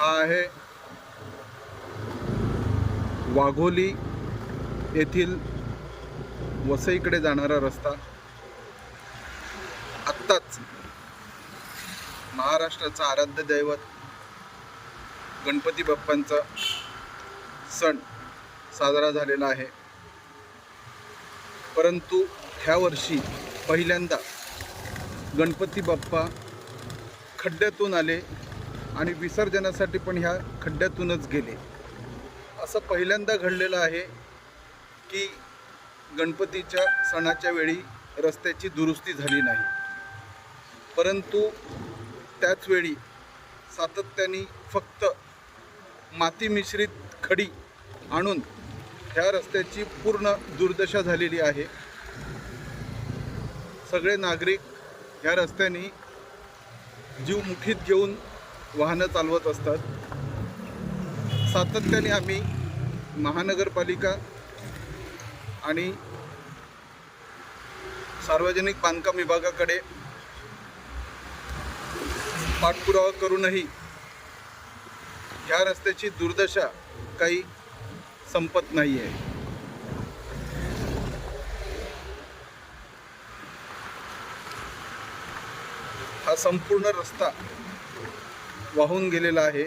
हा आहे. वाघोली येथील वसईकडे जाणारा रस्ता आत्ताच महाराष्ट्राचं आराध्य दैवत गणपती बाप्पांचा सण साजरा झालेला आहे. परंतु ह्या वर्षी पहिल्यांदा गणपती बाप्पा खड्ड्यातून आले आणि विसर्जनासाठी पण ह्या खड्ड्यातूनच गेले. असं पहिल्यांदा घडलेलं आहे की गणपतीच्या सणाच्या वेळी रस्त्याची दुरुस्ती झाली नाही. परंतु त्याचवेळी सातत्याने फक्त माती मिश्रित खडी आणून ह्या रस्त्याची पूर्ण दुर्दशा झालेली आहे. सगळे नागरिक ह्या रस्त्याने जीव मुठीत घेऊन वाहनं चालवत असतात. सातत्याने आम्ही महानगरपालिका आणि सार्वजनिक बांधकाम विभागाकडे पाठपुरावा करूनही ह्या रस्त्याची दुर्दशा काही संपत नाही आहे हा संपूर्ण रस्ता वाहून गेलेला आहे.